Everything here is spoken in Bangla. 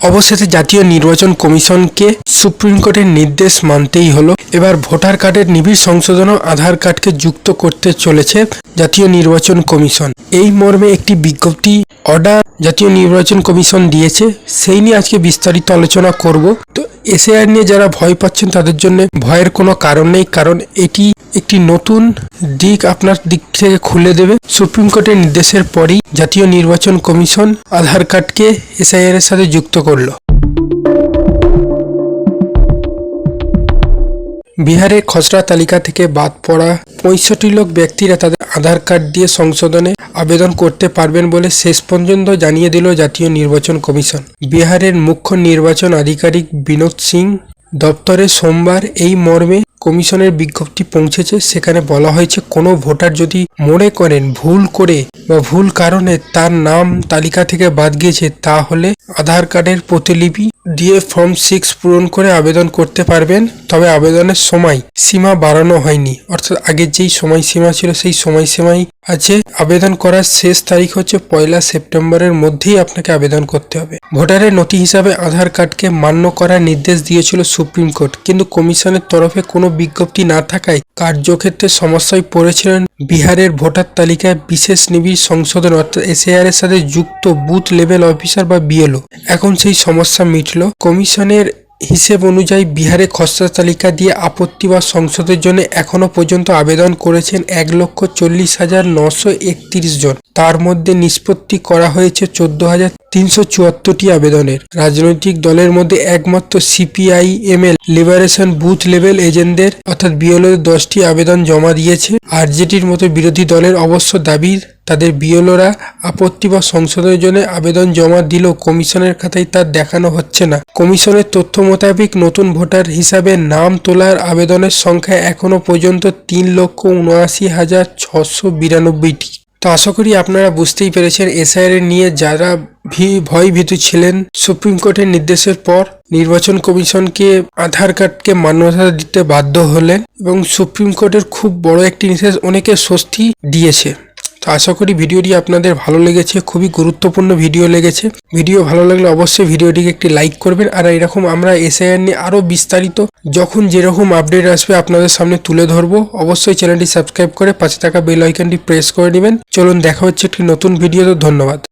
অবশেষে জাতীয় নির্বাচন কমিশনকে সুপ্রিম কোর্টের নির্দেশ মানতেই হলো। এবার ভোটার কার্ডের নিবিড় সংশোধন ও আধার কার্ডকে যুক্ত করতে চলেছে জাতীয় নির্বাচন কমিশন। এই মর্মে একটি বিজ্ঞপ্তি অর্ডার জাতীয় নির্বাচন কমিশন দিয়েছে। সেই নিয়ে আজকে বিস্তারিত আলোচনা করব। তো এসআইআর নিয়ে যারা ভয় পাচ্ছেন তাদের জন্য ভয়ের কোনো কারণ নেই, কারণ এটি একটি নতুন দিক আপনার দিক থেকে খুলে দেবে। সুপ্রিম কোর্টের নির্দেশের পরই জাতীয় নির্বাচন কমিশন আধার কার্ডকে এসআইআর এর সাথে যুক্ত করল। বিহারের খসড়া তালিকা থেকে বাদ পড়া পঁয়ষট্টি লোক ব্যক্তিরা তাদের আধার কার্ড দিয়ে সংশোধনে আবেদন করতে পারবেন বলে শেষ পর্যন্ত জানিয়ে দিল জাতীয় নির্বাচন কমিশন। বিহারের মুখ্য নির্বাচন আধিকারিক বিনোদ সিং, দপ্তরে সোমবার এই মর্মে কমিশনের বিজ্ঞপ্তি পৌঁছেছে। সেখানে বলা হয়েছে, কোনো ভোটার যদি মনে করেন ভুল করে বা ভুল কারণে তার নাম তালিকা থেকে বাদ গিয়েছে, তাহলে আধার কার্ডের প্রতিলিপি দিয়ে ফর্ম সিক্স পূরণ করে আবেদন করতে পারবেন। তবে আবেদনের সময় সীমা বাড়ানো হয়নি। অর্থাৎ আগের যেই সময়সীমা ছিল, সেই সময়সীমাই আছে, আবেদন করার শেষ তারিখ হচ্ছে পয়লা সেপ্টেম্বরের মধ্যেই আপনাকে আবেদন করতে হবে। ভোটারের নথি হিসাবে আধার কার্ডকে মান্য করার নির্দেশ দিয়েছিল সুপ্রিম কোর্ট, কিন্তু কমিশনের তরফে কোনো বিজ্ঞপ্তি না থাকায় কার্যক্ষেত্রে সমস্যায় পড়েছিলেন বিহারের ভোটার তালিকায় বিশেষ নিবিড় সংশোধন, অর্থাৎ এসএআর এর সাথে যুক্ত বুথ লেভেল অফিসার বা বিএলও। এখন সেই সমস্যা মিটল। কমিশনের হিসেব অনুযায়ী বিহারে খসড়া তালিকা দিয়ে আপত্তি বা সংসদের জন্য এখনও পর্যন্ত আবেদন করেছেন এক লক্ষ চল্লিশ হাজার নশো একত্রিশ জন। তার মধ্যে নিষ্পত্তি করা হয়েছে চোদ্দ হাজার তিনশো চুয়াত্তরটি আবেদনের। রাজনৈতিক দলের মধ্যে একমাত্র সিপিআইএমএল লিবারেশন, বুথ লেভেল এজেন্টদের অর্থাৎ বিএলও দশটি আবেদন জমা দিয়েছে। আরজেডির মতো বিরোধী দলের অবশ্য দাবি, তাদের বিএলওরা আপত্তি বা সংশোধনের জন্য আবেদন জমা দিলেও কমিশনের খাতায় তার দেখানো হচ্ছে না। কমিশনের তথ্য মোতাবেক নতুন ভোটার হিসাবে নাম তোলার আবেদনের সংখ্যা এখনও পর্যন্ত তিন লক্ষ উনআশি হাজার ছশো বিরানব্বইটি। তো আশা করি আপনারা বুঝতেই পেরেছেন, এসআইআর নিয়ে যারা ভয় ভীতু ছিলেন, সুপ্রিম কোর্টের নির্দেশের পর নির্বাচন কমিশনকে আধার কার্ডকে মান্যতা দিতে বাধ্য হলেন এবং সুপ্রিম কোর্টের খুব বড় একটি নির্দেশ অনেকে স্বস্তি দিয়েছে। তো আশা করি ভিডিওটি আপনাদের ভালো লেগেছে, খুবই গুরুত্বপূর্ণ ভিডিও লেগেছে। ভিডিও ভালো লাগলে অবশ্যই ভিডিওটিকে একটি লাইক করবেন আর এরকম আমরা এসআইআর নিয়ে আরও বিস্তারিত যখন যেরকম আপডেট আসবে আপনাদের সামনে তুলে ধরবো, অবশ্যই চ্যানেলটি সাবস্ক্রাইব করে পাশে থাকা বেল আইকনটি প্রেস করে নেবেন। চলুন দেখা হচ্ছে একটি নতুন ভিডিওতে, ধন্যবাদ।